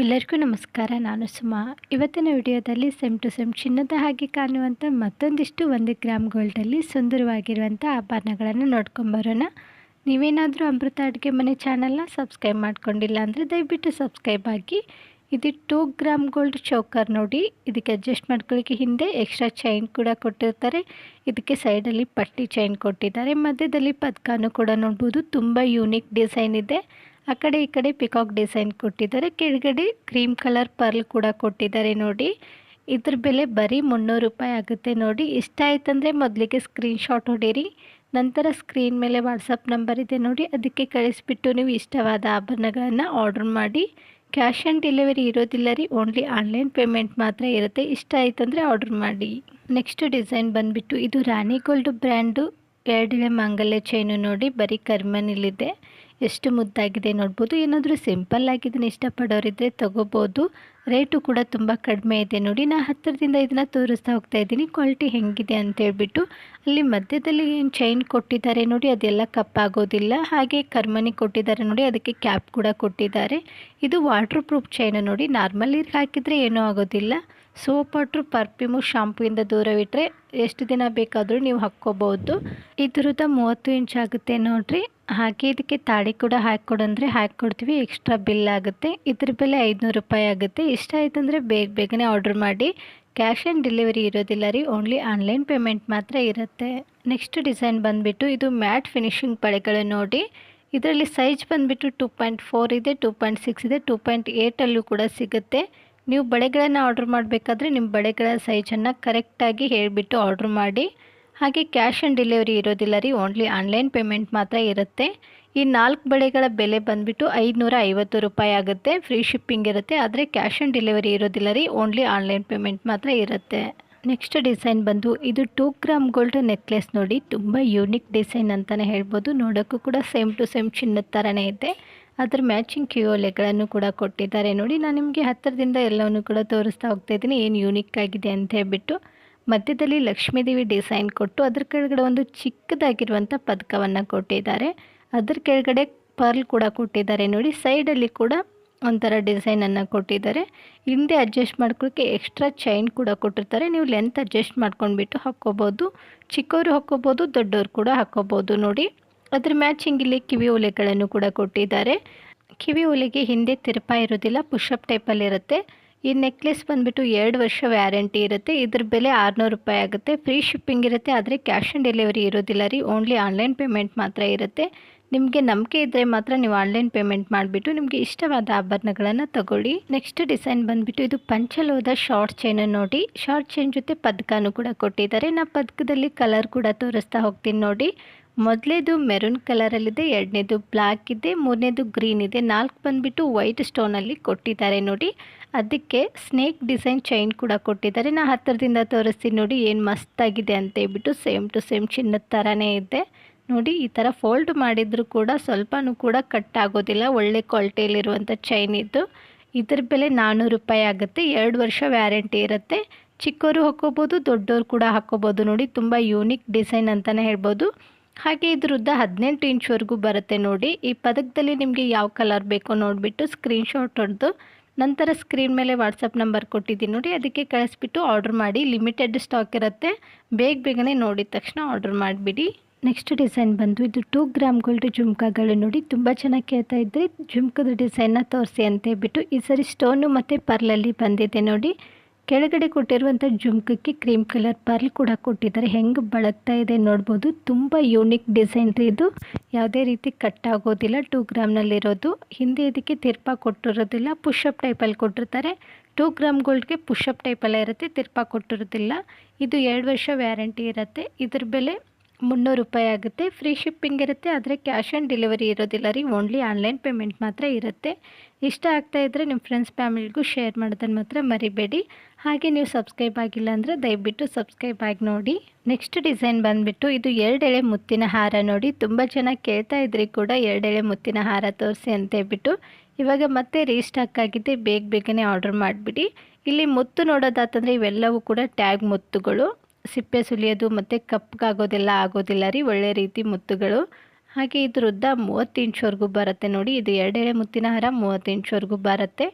ಎಲ್ಲರಿಗೂ ನಮಸ್ಕಾರ, ನಾನು ಸುಮಾ. ಇವತ್ತಿನ ವಿಡಿಯೋದಲ್ಲಿ ಸೆಮ್ ಟು ಸೆಮ್ ಚಿನ್ನದ ಹಾಗೆ ಕಾಣುವಂಥ ಮತ್ತೊಂದಿಷ್ಟು ಒಂದು ಗ್ರಾಮ್ ಗೋಲ್ಡಲ್ಲಿ ಸುಂದರವಾಗಿರುವಂಥ ಆಭರಣಗಳನ್ನು ನೋಡ್ಕೊಂಬರೋಣ ನೀವೇನಾದರೂ ಅಮೃತ ಅಡುಗೆ ಮನೆ ಚಾನಲ್ನ ಸಬ್ಸ್ಕ್ರೈಬ್ ಮಾಡ್ಕೊಂಡಿಲ್ಲ ಅಂದರೆ ದಯವಿಟ್ಟು ಸಬ್ಸ್ಕ್ರೈಬ್ ಆಗಿ. ಇದು ಟೂ ಗ್ರಾಮ್ ಗೋಲ್ಡ್ ಚೌಕರ್ ನೋಡಿ, ಇದಕ್ಕೆ ಅಡ್ಜಸ್ಟ್ ಮಾಡ್ಕೊಳ್ಳಿಕ್ಕೆ ಹಿಂದೆ ಎಕ್ಸ್ಟ್ರಾ ಚೈನ್ ಕೂಡ ಕೊಟ್ಟಿರ್ತಾರೆ. ಇದಕ್ಕೆ ಸೈಡಲ್ಲಿ ಪಟ್ಟಿ ಚೈನ್ ಕೊಟ್ಟಿದ್ದಾರೆ. ಮಧ್ಯದಲ್ಲಿ ಪದಕನೂ ಕೂಡ ನೋಡ್ಬೋದು. ತುಂಬ ಯೂನಿಕ್ ಡಿಸೈನ್ ಇದೆ. ಆ ಕಡೆ ಈ ಕಡೆ ಪಿಕಾಕ್ ಡಿಸೈನ್ ಕೊಟ್ಟಿದ್ದಾರೆ. ಕೆಳಗಡೆ ಕ್ರೀಮ್ ಕಲರ್ ಪರ್ಲ್ ಕೂಡ ಕೊಟ್ಟಿದ್ದಾರೆ ನೋಡಿ. ಇದ್ರ ಬೆಲೆ ಬರೀ ಮುನ್ನೂರು ರೂಪಾಯಿ ಆಗುತ್ತೆ ನೋಡಿ. ಇಷ್ಟ ಆಯ್ತಂದರೆ ಮೊದಲಿಗೆ ಸ್ಕ್ರೀನ್ಶಾಟ್ ಹೊಡೀರಿ. ನಂತರ ಸ್ಕ್ರೀನ್ ಮೇಲೆ ವಾಟ್ಸಪ್ ನಂಬರ್ ಇದೆ ನೋಡಿ. ಅದಕ್ಕೆ ಕಳಿಸ್ಬಿಟ್ಟು ನೀವು ಇಷ್ಟವಾದ ಆಭರಣಗಳನ್ನು ಆರ್ಡ್ರ್ ಮಾಡಿ. ಕ್ಯಾಶ್ ಆನ್ ಡೆಲಿವರಿ ಇರೋದಿಲ್ಲ ರೀ. ಓನ್ಲಿ ಆನ್ಲೈನ್ ಪೇಮೆಂಟ್ ಮಾತ್ರ ಇರುತ್ತೆ. ಇಷ್ಟ ಆಯ್ತಂದರೆ ಆರ್ಡ್ರ್ ಮಾಡಿ. ನೆಕ್ಸ್ಟ್ ಡಿಸೈನ್ ಬಂದುಬಿಟ್ಟು ಇದು ರಾಣಿ ಗೋಲ್ಡ್ ಬ್ರ್ಯಾಂಡು ಎರಡೆಳೆ ಮಾಂಗಲ್ಯ ಚೈನು ನೋಡಿ. ಬರೀ ಕರ್ಮನಿಲಿದೆ ಎಷ್ಟು ಮುದ್ದಾಗಿದೆ ನೋಡ್ಬೋದು. ಏನಾದರೂ ಸಿಂಪಲ್ ಆಗಿದ್ದನ್ನು ಇಷ್ಟಪಡೋರಿದ್ದರೆ ತೊಗೋಬೋದು. ರೇಟು ಕೂಡ ತುಂಬ ಕಡಿಮೆ ಇದೆ ನೋಡಿ. ನಾ ಹತ್ತಿರದಿಂದ ಇದನ್ನು ತೋರಿಸ್ತಾ ಹೋಗ್ತಾ ಇದ್ದೀನಿ. ಕ್ವಾಲಿಟಿ ಹೆಂಗಿದೆ ಅಂತೇಳ್ಬಿಟ್ಟು ಅಲ್ಲಿ ಮಧ್ಯದಲ್ಲಿ ಏನು ಚೈನ್ ಕೊಟ್ಟಿದ್ದಾರೆ ನೋಡಿ, ಅದೆಲ್ಲ ಕಪ್ಪಾಗೋದಿಲ್ಲ ಹಾಗೆ ಕರ್ಮನಿ ಕೊಟ್ಟಿದ್ದಾರೆ ನೋಡಿ, ಅದಕ್ಕೆ ಕ್ಯಾಪ್ ಕೂಡ ಕೊಟ್ಟಿದ್ದಾರೆ. ಇದು ವಾಟರ್ ಪ್ರೂಫ್ ಚೈನು ನೋಡಿ. ನಾರ್ಮಲ್ ನೀರಿಗೆ ಹಾಕಿದರೆ ಏನೂ ಆಗೋದಿಲ್ಲ. ಸೋಪ್ ವಾಟ್ರು ಪರ್ಫ್ಯೂಮು ಶಾಂಪೂಯಿಂದ ದೂರವಿಟ್ಟರೆ ಎಷ್ಟು ದಿನ ಬೇಕಾದರೂ ನೀವು ಹಾಕ್ಕೋಬೋದು. ಇದ್ರದ ಮೂವತ್ತು ಇಂಚ್ ಆಗುತ್ತೆ ನೋಡಿರಿ. ಹಾಗೆ ಇದಕ್ಕೆ ತಾಳಿ ಕೂಡ ಹಾಕ್ಕೊಡಂದ್ರೆ ಹಾಕ್ಕೊಡ್ತೀವಿ. ಎಕ್ಸ್ಟ್ರಾ ಬಿಲ್ ಆಗುತ್ತೆ. ಇದ್ರ ಬೆಲೆ ಐದುನೂರು ರೂಪಾಯಿ ಆಗುತ್ತೆ. ಇಷ್ಟ ಆಯ್ತಂದರೆ ಬೇಗ ಬೇಗನೆ ಆರ್ಡ್ರ್ ಮಾಡಿ. ಕ್ಯಾಶ್ ಆನ್ ಡೆಲಿವರಿ ಇರೋದಿಲ್ಲ ರೀ. ಓನ್ಲಿ ಆನ್ಲೈನ್ ಪೇಮೆಂಟ್ ಮಾತ್ರ ಇರುತ್ತೆ. ನೆಕ್ಸ್ಟ್ ಡಿಸೈನ್ ಬಂದುಬಿಟ್ಟು ಇದು ಮ್ಯಾಟ್ ಫಿನಿಶಿಂಗ್ ಪಳೆಗಳು ನೋಡಿ. ಇದರಲ್ಲಿ ಸೈಜ್ ಬಂದುಬಿಟ್ಟು ಟೂ ಪಾಯಿಂಟ್ ಫೋರ್ ಇದೆ, ಟೂ ಪಾಯಿಂಟ್ ಸಿಕ್ಸ್ ಇದೆ, ಟೂ ಪಾಯಿಂಟ್ ಏಯ್ಟಲ್ಲೂ ಕೂಡ ಸಿಗುತ್ತೆ. ನೀವು ಬಳೆಗಳನ್ನು ಆರ್ಡ್ರ್ ಮಾಡಬೇಕಾದ್ರೆ ನಿಮ್ಮ ಬಳೆಗಳ ಸೈಜನ್ನು ಕರೆಕ್ಟಾಗಿ ಹೇಳಿಬಿಟ್ಟು ಆರ್ಡ್ರ್ ಮಾಡಿ. ಹಾಗೆ ಕ್ಯಾಶ್ ಆನ್ ಡೆಲಿವರಿ ಇರೋದಿಲ್ಲ ರೀ ಓನ್ಲಿ ಆನ್ಲೈನ್ ಪೇಮೆಂಟ್ ಮಾತ್ರ ಇರುತ್ತೆ. ಈ ನಾಲ್ಕು ಬಳೆಗಳ ಬೆಲೆ ಬಂದುಬಿಟ್ಟು ಐದುನೂರ ಐವತ್ತು ರೂಪಾಯಿ ಆಗುತ್ತೆ ಫ್ರೀ ಶಿಪ್ಪಿಂಗ್ ಇರುತ್ತೆ, ಆದರೆ ಕ್ಯಾಶ್ ಆನ್ ಡೆಲಿವರಿ ಇರೋದಿಲ್ಲ ರೀ ಓನ್ಲಿ ಆನ್ಲೈನ್ ಪೇಮೆಂಟ್ ಮಾತ್ರ ಇರುತ್ತೆ. ನೆಕ್ಸ್ಟ್ ಡಿಸೈನ್ ಬಂದು, ಇದು ಟೂ ಗ್ರಾಮ್ ಗೋಲ್ಡ್ ನೆಕ್ಲೆಸ್ ನೋಡಿ, ತುಂಬ ಯೂನಿಕ್ ಡಿಸೈನ್ ಅಂತಲೇ ಹೇಳ್ಬೋದು, ನೋಡೋಕ್ಕೂ ಕೂಡ ಸೇಮ್ ಟು ಸೇಮ್ ಚಿನ್ನದ ಥರನೇ ಇದೆ. ಅದ್ರ ಮ್ಯಾಚಿಂಗ್ ಕ್ಯೂಲೆಗಳನ್ನು ಕೂಡ ಕೊಟ್ಟಿದ್ದಾರೆ. ನೋಡಿ, ನಾನು ನಿಮಗೆ ಹತ್ತಿರದಿಂದ ಎಲ್ಲವನ್ನು ಕೂಡ ತೋರಿಸ್ತಾ ಹೋಗ್ತಾ ಇದ್ದೀನಿ. ಏನು ಯೂನಿಕ್ ಆಗಿದೆ ಅಂತ ಹೇಳ್ಬಿಟ್ಟು. ಮಧ್ಯದಲ್ಲಿ ಲಕ್ಷ್ಮೀದೇವಿ ಡಿಸೈನ್ ಕೊಟ್ಟು ಅದ್ರ ಕೆಳಗಡೆ ಒಂದು ಚಿಕ್ಕದಾಗಿರುವಂಥ ಪದಕವನ್ನು ಕೊಟ್ಟಿದ್ದಾರೆ. ಅದ್ರ ಕೆಳಗಡೆ ಪರ್ಲ್ ಕೂಡ ಕೊಟ್ಟಿದ್ದಾರೆ. ನೋಡಿ ಸೈಡಲ್ಲಿ ಕೂಡ ಒಂಥರ ಡಿಸೈನನ್ನು ಕೊಟ್ಟಿದ್ದಾರೆ. ಹಿಂದೆ ಅಡ್ಜಸ್ಟ್ ಮಾಡ್ಕೊಳಕ್ಕೆ ಎಕ್ಸ್ಟ್ರಾ ಚೈನ್ ಕೂಡ ಕೊಟ್ಟಿರ್ತಾರೆ. ನೀವು ಲೆಂತ್ ಅಡ್ಜಸ್ಟ್ ಮಾಡ್ಕೊಂಡ್ಬಿಟ್ಟು ಹಾಕ್ಕೋಬೋದು. ಚಿಕ್ಕವರು ಹಾಕ್ಕೋಬೋದು, ದೊಡ್ಡವರು ಕೂಡ ಹಾಕ್ಕೋಬೋದು. ನೋಡಿ ಅದ್ರ ಮ್ಯಾಚಿಂಗ್ ಇಲ್ಲಿ ಕಿವಿ ಉಲೆಗಳನ್ನು ಕೂಡ ಕೊಟ್ಟಿದ್ದಾರೆ. ಕಿವಿ ಓಲೆಗೆ ಹಿಂದೆ ತಿರುಪ ಇರೋದಿಲ್ಲ ಪುಷಪ್ ಟೈಪಲ್ಲಿ ಇರುತ್ತೆ. ಈ ನೆಕ್ಲೆಸ್ ಬಂದ್ಬಿಟ್ಟು ಎರಡು ವರ್ಷ ವ್ಯಾರಂಟಿ ಇರುತ್ತೆ. ಇದ್ರ ಬೆಲೆ ಆರುನೂರು ರೂಪಾಯಿ ಆಗುತ್ತೆ. ಫ್ರೀ ಶಿಪ್ಪಿಂಗ್ ಇರುತ್ತೆ, ಆದರೆ ಕ್ಯಾಶ್ ಆನ್ ಡೆಲಿವರಿ ಇರೋದಿಲ್ಲ ರೀ. ಓನ್ಲಿ ಆನ್ಲೈನ್ ಪೇಮೆಂಟ್ ಮಾತ್ರ ಇರುತ್ತೆ. ನಿಮಗೆ ನಂಬಿಕೆ ಇದ್ದರೆ ಮಾತ್ರ ನೀವು ಆನ್ಲೈನ್ ಪೇಮೆಂಟ್ ಮಾಡಿಬಿಟ್ಟು ನಿಮಗೆ ಇಷ್ಟವಾದ ಆಭರಣಗಳನ್ನು ತಗೊಳ್ಳಿ. ನೆಕ್ಸ್ಟ್ ಡಿಸೈನ್ ಬಂದುಬಿಟ್ಟು ಇದು ಪಂಚಲೋದ ಶಾರ್ಟ್ ಚೈನ್ ನೋಡಿ. ಶಾರ್ಟ್ ಚೈನ್ ಜೊತೆ ಪದಕನೂ ಕೂಡ ಕೊಟ್ಟಿದ್ದಾರೆ. ನಾ ಪದಕದಲ್ಲಿ ಕಲರ್ ಕೂಡ ತೋರಿಸ್ತಾ ಹೋಗ್ತೀನಿ ನೋಡಿ. ಮೊದಲೇದು ಮೆರೂನ್ ಕಲರಲ್ಲಿದೆ, ಎರಡನೇದು ಬ್ಲ್ಯಾಕ್ ಇದೆ, ಮೂರನೇದು ಗ್ರೀನ್ ಇದೆ. ನಾಲ್ಕು ಬಂದುಬಿಟ್ಟು ವೈಟ್ ಸ್ಟೋನಲ್ಲಿ ಕೊಟ್ಟಿದ್ದಾರೆ ನೋಡಿ. ಅದಕ್ಕೆ ಸ್ನೇಕ್ ಡಿಸೈನ್ ಚೈನ್ ಕೂಡ ಕೊಟ್ಟಿದ್ದಾರೆ. ನಾ ಹತ್ತಿರದಿಂದ ತೋರಿಸ್ತೀನಿ ನೋಡಿ, ಏನು ಮಸ್ತಾಗಿದೆ ಅಂತ ಹೇಳ್ಬಿಟ್ಟು ಸೇಮ್ ಟು ಸೇಮ್ ಚಿನ್ನದ ಥರನೇ ಇದೆ. ನೋಡಿ, ಈ ಥರ ಫೋಲ್ಡ್ ಮಾಡಿದರೂ ಕೂಡ ಸ್ವಲ್ಪನೂ ಕೂಡ ಕಟ್ ಆಗೋದಿಲ್ಲ. ಒಳ್ಳೆ ಕ್ವಾಲಿಟಿಯಲ್ಲಿರುವಂಥ ಚೈನ್ ಇದ್ದು ಇದ್ರ ಬೆಲೆ ನಾನ್ನೂರು ರೂಪಾಯಿ ಆಗುತ್ತೆ. ಎರಡು ವರ್ಷ ವ್ಯಾರಂಟಿ ಇರುತ್ತೆ. ಚಿಕ್ಕವರು ಹಾಕೋಬೋದು ದೊಡ್ಡವರು ಕೂಡ ಹಾಕೋಬೋದು ನೋಡಿ. ತುಂಬ ಯೂನಿಕ್ ಡಿಸೈನ್ ಅಂತಲೇ ಹೇಳ್ಬೋದು. ಹಾಗೆ ಇದ್ರ ಉದ್ದ ಹದಿನೆಂಟು ಇಂಚ್ವರೆಗೂ ಬರುತ್ತೆ ನೋಡಿ. ಈ ಪದಕದಲ್ಲಿ ನಿಮಗೆ ಯಾವ ಕಲರ್ ಬೇಕೋ ನೋಡಿಬಿಟ್ಟು ಸ್ಕ್ರೀನ್ಶಾಟ್ ಹೊಡೆದು ನಂತರ ಸ್ಕ್ರೀನ್ ಮೇಲೆ ವಾಟ್ಸಪ್ ನಂಬರ್ ಕೊಟ್ಟಿದ್ದೀನಿ ನೋಡಿ. ಅದಕ್ಕೆ ಕಳಿಸ್ಬಿಟ್ಟು ಆರ್ಡ್ರ್ ಮಾಡಿ. ಲಿಮಿಟೆಡ್ ಸ್ಟಾಕ್ ಇರುತ್ತೆ. ಬೇಗ ಬೇಗನೆ ನೋಡಿದ ತಕ್ಷಣ ಆರ್ಡ್ರ್ ಮಾಡಿಬಿಡಿ. ನೆಕ್ಸ್ಟ್ ಡಿಸೈನ್ ಬಂದು ಇದು ಟೂ ಗ್ರಾಮ್ ಗೋಲ್ಡ್ ಜುಮ್ಕಾಗಳು ನೋಡಿ. ತುಂಬ ಚೆನ್ನಾಗಿ ಕೇಳ್ತಾ ಇದ್ದರೆ ಜುಮ್ಕದ ಡಿಸೈನ್ನ ತೋರಿಸಿ ಅಂತ ಹೇಳ್ಬಿಟ್ಟು ಈ ಸರಿ ಸ್ಟೋನು ಮತ್ತು ಪರ್ಲಲ್ಲಿ ಬಂದಿದೆ ನೋಡಿ. ಕೆಳಗಡೆ ಕೊಟ್ಟಿರುವಂಥ ಜುಮ್ಕಕ್ಕೆ ಕ್ರೀಮ್ ಕಲರ್ ಪರ್ಲ್ ಕೂಡ ಕೊಟ್ಟಿದ್ದಾರೆ. ಹೆಂಗೆ ಬಳಗ್ತಾ ಇದೆ ನೋಡ್ಬೋದು. ತುಂಬ ಯೂನಿಕ್ ಡಿಸೈನ್ ರೀ ಇದು. ಯಾವುದೇ ರೀತಿ ಕಟ್ ಆಗೋದಿಲ್ಲ. ಟೂ ಗ್ರಾಮ್ನಲ್ಲಿರೋದು ಹಿಂದೆ ಇದಕ್ಕೆ ತಿರ್ಪಾ ಕೊಟ್ಟಿರೋದಿಲ್ಲ. ಪುಷಪ್ ಟೈಪಲ್ಲಿ ಕೊಟ್ಟಿರ್ತಾರೆ. ಟೂ ಗ್ರಾಮ್ ಗೋಲ್ಡ್ಗೆ ಪುಷಪ್ ಟೈಪಲ್ಲೇ ಇರುತ್ತೆ. ತಿರ್ಪಾ ಕೊಟ್ಟಿರೋದಿಲ್ಲ. ಇದು ಎರಡು ವರ್ಷ ವ್ಯಾರಂಟಿ ಇರುತ್ತೆ. ಇದ್ರ ಬೆಲೆ ಮುನ್ನೂರು ರೂಪಾಯಿ ಆಗುತ್ತೆ. ಫ್ರೀ ಶಿಪ್ಪಿಂಗ್ ಇರುತ್ತೆ. ಆದರೆ ಕ್ಯಾಶ್ ಆನ್ ಡೆಲಿವರಿ ಇರೋದಿಲ್ಲ ರೀ. ಓನ್ಲಿ ಆನ್ಲೈನ್ ಪೇಮೆಂಟ್ ಮಾತ್ರ ಇರುತ್ತೆ. ಇಷ್ಟ ಆಗ್ತಾ ಇದ್ದರೆ ನಿಮ್ಮ ಫ್ರೆಂಡ್ಸ್, ಫ್ಯಾಮಿಲಿಗೂ ಶೇರ್ ಮಾಡೋದನ್ನು ಮಾತ್ರ ಮರಿಬೇಡಿ. ಹಾಗೆ ನೀವು ಸಬ್ಸ್ಕ್ರೈಬ್ ಆಗಿಲ್ಲ ಅಂದರೆ ದಯವಿಟ್ಟು ಸಬ್ಸ್ಕ್ರೈಬ್ ಆಗಿ ನೋಡಿ. ನೆಕ್ಸ್ಟ್ ಡಿಸೈನ್ ಬಂದುಬಿಟ್ಟು ಇದು ಎರಡೆಳೆ ಮುತ್ತಿನ ಹಾರ ನೋಡಿ. ತುಂಬ ಜನ ಕೇಳ್ತಾ ಇದ್ರಿ ಕೂಡ ಎರಡೆಳೆ ಮುತ್ತಿನ ಹಾರ ತೋರಿಸಿ ಅಂತ ಹೇಳ್ಬಿಟ್ಟು. ಇವಾಗ ಮತ್ತೆ ರೀಸ್ಟಾಕ್ ಆಗಿದೆ. ಬೇಗ ಬೇಗನೆ ಆರ್ಡರ್ ಮಾಡಿಬಿಡಿ. ಇಲ್ಲಿ ಮುತ್ತು ನೋಡೋದಾತಂದರೆ ಇವೆಲ್ಲವೂ ಕೂಡ ಟ್ಯಾಗ್ ಮುತ್ತುಗಳು. ಸಿಪ್ಪೆ ಸುಲಿಯೋದು ಮತ್ತು ಕಪ್ಪಗಾಗೋದೆಲ್ಲ ಆಗೋದಿಲ್ಲ ರೀ, ಒಳ್ಳೆ ರೀತಿ ಮುತ್ತುಗಳು. ಹಾಗೆ ಇದು ಉದ್ದ ಮೂವತ್ತು ಇಂಚ್ವರೆಗೂ ಬರುತ್ತೆ ನೋಡಿ, ಇದು ಎರಡೆಳೆ ಮುತ್ತಿನ ಹಾರ ಮೂವತ್ತು ಇಂಚ್ವರೆಗೂ ಬರುತ್ತೆ.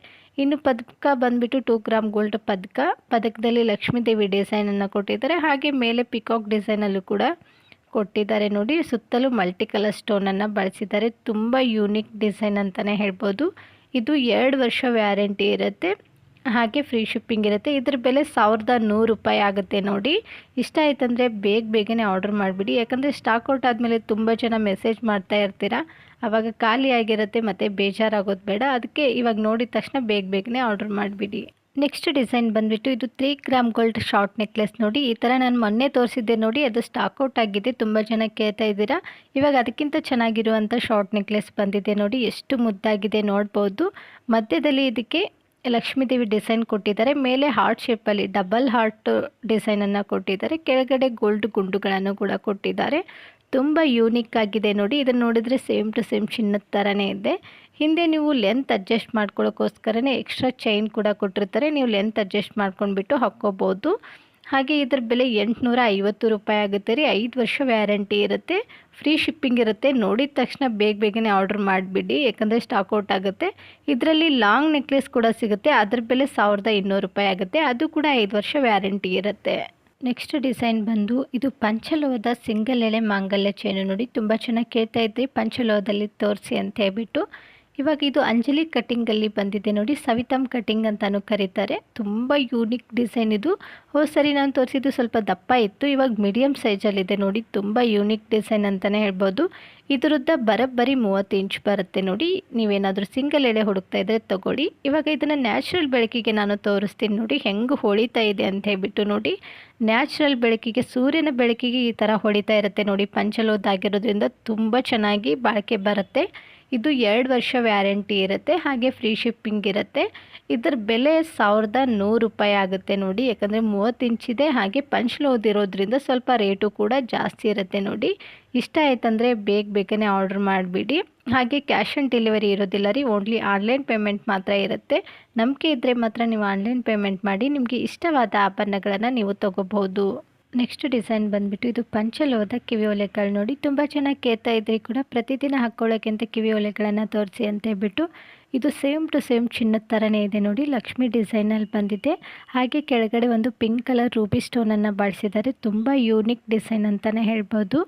ಇನ್ನು ಪದಕ ಬಂದುಬಿಟ್ಟು ಟೂ ಗ್ರಾಮ್ ಗೋಲ್ಡ್ ಪದಕ. ಪದಕದಲ್ಲಿ ಲಕ್ಷ್ಮೀದೇವಿ ಡಿಸೈನನ್ನು ಕೊಟ್ಟಿದ್ದಾರೆ. ಹಾಗೆ ಮೇಲೆ ಪಿಕಾಕ್ ಡಿಸೈನಲ್ಲೂ ಕೂಡ ಕೊಟ್ಟಿದ್ದಾರೆ ನೋಡಿ. ಸುತ್ತಲೂ ಮಲ್ಟಿ ಕಲರ್ ಸ್ಟೋನನ್ನು ಬಳಸಿದ್ದಾರೆ. ತುಂಬ ಯೂನಿಕ್ ಡಿಸೈನ್ ಅಂತಲೇ ಹೇಳ್ಬೋದು. ಇದು ಎರಡು ವರ್ಷ ವ್ಯಾರಂಟಿ ಇರುತ್ತೆ. ಹಾಗೆ ಫ್ರೀ ಶಿಪ್ಪಿಂಗ್ ಇರುತ್ತೆ. ಇದ್ರ ಬೆಲೆ ಸಾವಿರದ ನೂರು ರೂಪಾಯಿ ಆಗುತ್ತೆ ನೋಡಿ. ಇಷ್ಟ ಆಯ್ತಂದರೆ ಬೇಗ ಬೇಗನೆ ಆರ್ಡರ್ ಮಾಡಿಬಿಡಿ. ಯಾಕಂದರೆ ಸ್ಟಾಕ್ ಔಟ್ ಆದಮೇಲೆ ತುಂಬ ಜನ ಮೆಸೇಜ್ ಮಾಡ್ತಾ ಇರ್ತೀರ. ಆವಾಗ ಖಾಲಿ ಆಗಿರುತ್ತೆ ಮತ್ತು ಬೇಜಾರಾಗೋದು ಬೇಡ. ಅದಕ್ಕೆ ಇವಾಗ ನೋಡಿದ ತಕ್ಷಣ ಬೇಗ ಬೇಗನೆ ಆರ್ಡರ್ ಮಾಡಿಬಿಡಿ. ನೆಕ್ಸ್ಟ್ ಡಿಸೈನ್ ಬಂದುಬಿಟ್ಟು ಇದು three gram gold short necklace ನೋಡಿ. ಈ ಥರ ನಾನು ಮೊನ್ನೆ ತೋರಿಸಿದ್ದೆ ನೋಡಿ. ಅದು ಸ್ಟಾಕ್ ಔಟ್ ಆಗಿದೆ. ತುಂಬ ಜನ ಕೇಳ್ತಾ ಇದ್ದೀರಾ. ಇವಾಗ ಅದಕ್ಕಿಂತ ಚೆನ್ನಾಗಿರುವಂಥ ಶಾರ್ಟ್ ನೆಕ್ಲೆಸ್ ಬಂದಿದೆ ನೋಡಿ. ಎಷ್ಟು ಮುದ್ದಾಗಿದೆ ನೋಡ್ಬೋದು. ಮಧ್ಯದಲ್ಲಿ ಇದಕ್ಕೆ ಲಕ್ಷ್ಮೀದೇವಿ ಡಿಸೈನ್ ಕೊಟ್ಟಿದ್ದಾರೆ. ಮೇಲೆ ಹಾರ್ಟ್ ಶೇಪಲ್ಲಿ ಡಬಲ್ ಹಾರ್ಟ್ ಡಿಸೈನನ್ನು ಕೊಟ್ಟಿದ್ದಾರೆ. ಕೆಳಗಡೆ ಗೋಲ್ಡ್ ಗುಂಡುಗಳನ್ನು ಕೂಡ ಕೊಟ್ಟಿದ್ದಾರೆ. ತುಂಬ ಯೂನಿಕ್ ಆಗಿದೆ ನೋಡಿ. ಇದನ್ನು ನೋಡಿದರೆ ಸೇಮ್ ಟು ಸೇಮ್ ಚಿನ್ನದ ಥರನೇ ಇದೆ. ಹಿಂದೆ ನೀವು ಲೆಂತ್ ಅಡ್ಜಸ್ಟ್ ಮಾಡ್ಕೊಳ್ಳೋಕ್ಕೋಸ್ಕರನೇ ಎಕ್ಸ್ಟ್ರಾ ಚೈನ್ ಕೂಡ ಕೊಟ್ಟಿರ್ತಾರೆ. ನೀವು ಲೆಂತ್ ಅಡ್ಜಸ್ಟ್ ಮಾಡ್ಕೊಂಡ್ಬಿಟ್ಟು ಹಾಕ್ಕೋಬೋದು. ಹಾಗೆ ಇದರ ಬೆಲೆ ಎಂಟುನೂರ ಐವತ್ತು ರೂಪಾಯಿ ಆಗುತ್ತೆ ರೀ. ಐದು ವರ್ಷ ವ್ಯಾರಂಟಿ ಇರುತ್ತೆ. ಫ್ರೀ ಶಿಪ್ಪಿಂಗ್ ಇರುತ್ತೆ. ನೋಡಿದ ತಕ್ಷಣ ಬೇಗ ಬೇಗನೆ ಆರ್ಡರ್ ಮಾಡಿಬಿಡಿ. ಯಾಕಂದರೆ ಸ್ಟಾಕ್ ಔಟ್ ಆಗುತ್ತೆ. ಇದರಲ್ಲಿ ಲಾಂಗ್ ನೆಕ್ಲೆಸ್ ಕೂಡ ಸಿಗುತ್ತೆ. ಅದರ ಬೆಲೆ ಸಾವಿರದ ಇನ್ನೂರು ರೂಪಾಯಿ ಆಗುತ್ತೆ. ಅದು ಕೂಡ ಐದು ವರ್ಷ ವ್ಯಾರಂಟಿ ಇರುತ್ತೆ. ನೆಕ್ಸ್ಟ್ ಡಿಸೈನ್ ಬಂದು ಇದು ಪಂಚಲೋಹದ ಸಿಂಗಲ್ ಎಳೆ ಮಾಂಗಲ್ಯ ಚೈನು ನೋಡಿ. ತುಂಬ ಚೆನ್ನಾಗಿ ಕೇಳ್ತಾ ಇದ್ರಿ. ಪಂಚಲೋಹದಲ್ಲಿ ತೋರಿಸಿ ಅಂತ ಹೇಳ್ಬಿಟ್ಟು. ಇವಾಗ ಇದು ಅಂಜಲಿ ಕಟ್ಟಿಂಗಲ್ಲಿ ಬಂದಿದೆ ನೋಡಿ, ಸವಿತಮ್ ಕಟ್ಟಿಂಗ್ ಅಂತಲೂ ಕರೀತಾರೆ. ತುಂಬ ಯೂನಿಕ್ ಡಿಸೈನ್ ಇದು. ಹೋದ ಸರಿ, ನಾನು ತೋರಿಸಿದ್ದು ಸ್ವಲ್ಪ ದಪ್ಪ ಇತ್ತು. ಇವಾಗ ಮೀಡಿಯಮ್ ಸೈಜಲ್ಲಿದೆ ನೋಡಿ, ತುಂಬ ಯೂನಿಕ್ ಡಿಸೈನ್ ಅಂತಲೇ ಹೇಳ್ಬೋದು. ಇದರದ್ದ ಬರಬ್ಬರಿ ಮೂವತ್ತು ಇಂಚ್ ಬರುತ್ತೆ ನೋಡಿ. ನೀವೇನಾದರೂ ಸಿಂಗಲ್ ಎಳೆ ಹುಡುಕ್ತಾ ಇದ್ದರೆ ತೊಗೊಳ್ಳಿ. ಇವಾಗ ಇದನ್ನು ನ್ಯಾಚುರಲ್ ಬೆಳಕಿಗೆ ನಾನು ತೋರಿಸ್ತೀನಿ ನೋಡಿ, ಹೆಂಗೆ ಹೊಳಿತಾ ಇದೆ ಅಂತ ಹೇಳ್ಬಿಟ್ಟು ನೋಡಿ. ನ್ಯಾಚುರಲ್ ಬೆಳಕಿಗೆ, ಸೂರ್ಯನ ಬೆಳಕಿಗೆ ಈ ಥರ ಹೊಳಿತಾ ಇರುತ್ತೆ ನೋಡಿ. ಪಂಚಲೋದಾಗಿರೋದ್ರಿಂದ ತುಂಬ ಚೆನ್ನಾಗಿ ಬಾಳಿಕೆ ಬರುತ್ತೆ. ಇದು ಎರಡು ವರ್ಷ ವ್ಯಾರಂಟಿ ಇರುತ್ತೆ, ಹಾಗೆ ಫ್ರೀ ಶಿಪ್ಪಿಂಗ್ ಇರುತ್ತೆ. ಇದರ ಬೆಲೆ ಸಾವಿರದ ನೂರು ರೂಪಾಯಿ ಆಗುತ್ತೆ ನೋಡಿ, ಯಾಕಂದರೆ ಮೂವತ್ತು ಇಂಚಿದೆ ಹಾಗೆ ಪಂಚ್ ಇರೋದ್ರಿಂದ ಸ್ವಲ್ಪ ರೇಟು ಕೂಡ ಜಾಸ್ತಿ ಇರುತ್ತೆ ನೋಡಿ. ಇಷ್ಟ ಆಯ್ತಂದರೆ ಬೇಗ ಬೇಗನೆ ಆರ್ಡ್ರ್ ಮಾಡಿಬಿಡಿ. ಹಾಗೆ ಕ್ಯಾಶ್ ಆನ್ ಡೆಲಿವರಿ ಇರೋದಿಲ್ಲ ರೀ ಓನ್ಲಿ ಆನ್ಲೈನ್ ಪೇಮೆಂಟ್ ಮಾತ್ರ ಇರುತ್ತೆ. ನಂಬಿಕೆ ಇದ್ದರೆ ಮಾತ್ರ ನೀವು ಆನ್ಲೈನ್ ಪೇಮೆಂಟ್ ಮಾಡಿ, ನಿಮಗೆ ಇಷ್ಟವಾದ ಆಭರಣಗಳನ್ನು ನೀವು ತೊಗೋಬಹುದು. ನೆಕ್ಸ್ಟ್ ಡಿಸೈನ್ ಬಂದ್ಬಿಟ್ಟು ಇದು ಪಂಚಲೋದ ಕಿವಿ ಒಲೆಗಳು ನೋಡಿ. ತುಂಬ ಚೆನ್ನಾಗಿ ಕೇಳ್ತಾ ಇದ್ರಿ ಕೂಡ. ಪ್ರತಿದಿನ ಹಾಕ್ಕೊಳ್ಳೋಕ್ಕಿಂತ ಕಿವಿ ಒಲೆಗಳನ್ನು ತೋರಿಸಿ ಅಂತ ಹೇಳ್ಬಿಟ್ಟು ಇದು ಸೇಮ್ ಟು ಸೇಮ್ ಚಿನ್ನದ ಥರನೇ ಇದೆ ನೋಡಿ. ಲಕ್ಷ್ಮಿ ಡಿಸೈನಲ್ಲಿ ಬಂದಿದೆ. ಹಾಗೆ ಕೆಳಗಡೆ ಒಂದು ಪಿಂಕ್ ಕಲರ್ ರೂಬಿ ಸ್ಟೋನನ್ನು ಬಳಸಿದ್ದಾರೆ. ತುಂಬ ಯೂನಿಕ್ ಡಿಸೈನ್ ಅಂತಲೇ ಹೇಳ್ಬೋದು.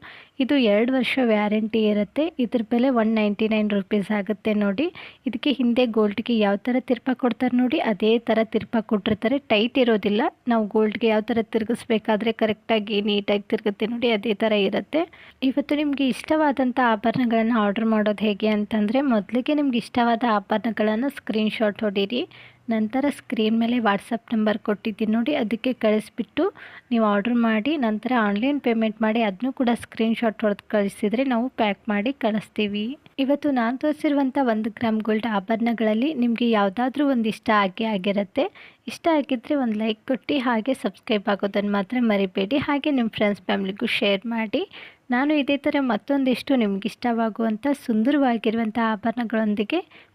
ಇದು ಎರಡು ವರ್ಷ ವ್ಯಾರಂಟಿ ಇರುತ್ತೆ. ಇದ್ರ ಬೆಲೆ ಒನ್ ನೈಂಟಿ ನೈನ್ ರುಪೀಸ್ ಆಗುತ್ತೆ ನೋಡಿ. ಇದಕ್ಕೆ ಹಿಂದೆ ಗೋಲ್ಡ್ಗೆ ಯಾವ ಥರ ತಿರ್ಪ ಕೊಡ್ತಾರೆ ನೋಡಿ. ಅದೇ ಥರ ತಿರ್ಪ ಕೊಟ್ಟಿರ್ತಾರೆ. ಟೈಟ್ ಇರೋದಿಲ್ಲ. ನಾವು ಗೋಲ್ಡ್ಗೆ ಯಾವ ಥರ ತಿರುಗಿಸ್ಬೇಕಾದ್ರೆ ಕರೆಕ್ಟಾಗಿ ನೀಟಾಗಿ ತಿರುಗುತ್ತೆ ನೋಡಿ. ಅದೇ ಥರ ಇರುತ್ತೆ. ಇವತ್ತು ನಿಮಗೆ ಇಷ್ಟವಾದಂಥ ಆಭರಣಗಳನ್ನು ಆರ್ಡರ್ ಮಾಡೋದು ಹೇಗೆ ಅಂತಂದರೆ, ಮೊದಲಿಗೆ ನಿಮ್ಗೆ ಇಷ್ಟವಾದ ಆಭರಣಗಳನ್ನು ಸ್ಕ್ರೀನ್ಶಾಟ್ ಹೊಡೀರಿ. ನಂತರ ಸ್ಕ್ರೀನ್ ಮೇಲೆ ವಾಟ್ಸಪ್ ನಂಬರ್ ಕೊಟ್ಟಿದ್ದೀನಿ ನೋಡಿ, ಅದಕ್ಕೆ ಕಳಿಸ್ಬಿಟ್ಟು ನೀವು ಆರ್ಡ್ರ್ ಮಾಡಿ, ನಂತರ ಆನ್ಲೈನ್ ಪೇಮೆಂಟ್ ಮಾಡಿ ಅದನ್ನು ಕೂಡ ಸ್ಕ್ರೀನ್ಶಾಟ್ ಹೊಡೆದು ಕಳಿಸಿದರೆ ನಾವು ಪ್ಯಾಕ್ ಮಾಡಿ ಕಳಿಸ್ತೀವಿ. ಇವತ್ತು ನಾನು ತೋರಿಸಿರುವಂಥ ಒಂದು ಗ್ರಾಮ್ ಗೋಲ್ಡ್ ಆಭರಣಗಳಲ್ಲಿ ನಿಮಗೆ ಯಾವುದಾದ್ರೂ ಒಂದು ಇಷ್ಟ ಆಗೇ ಆಗಿರುತ್ತೆ. ಇಷ್ಟ ಆಗಿದ್ದರೆ ಒಂದು ಲೈಕ್ ಕೊಟ್ಟು ಹಾಗೆ ಸಬ್ಸ್ಕ್ರೈಬ್ ಆಗೋದನ್ನು ಮಾತ್ರ ಮರಿಬೇಡಿ. ಹಾಗೆ ನಿಮ್ಮ ಫ್ರೆಂಡ್ಸ್ ಫ್ಯಾಮ್ಲಿಗೂ ಶೇರ್ ಮಾಡಿ. ನಾನು ಇದೇ ಥರ ಮತ್ತೊಂದಿಷ್ಟು ನಿಮಗಿಷ್ಟವಾಗುವಂಥ ಸುಂದರವಾಗಿರುವಂಥ ಆಭರಣಗಳೊಂದಿಗೆ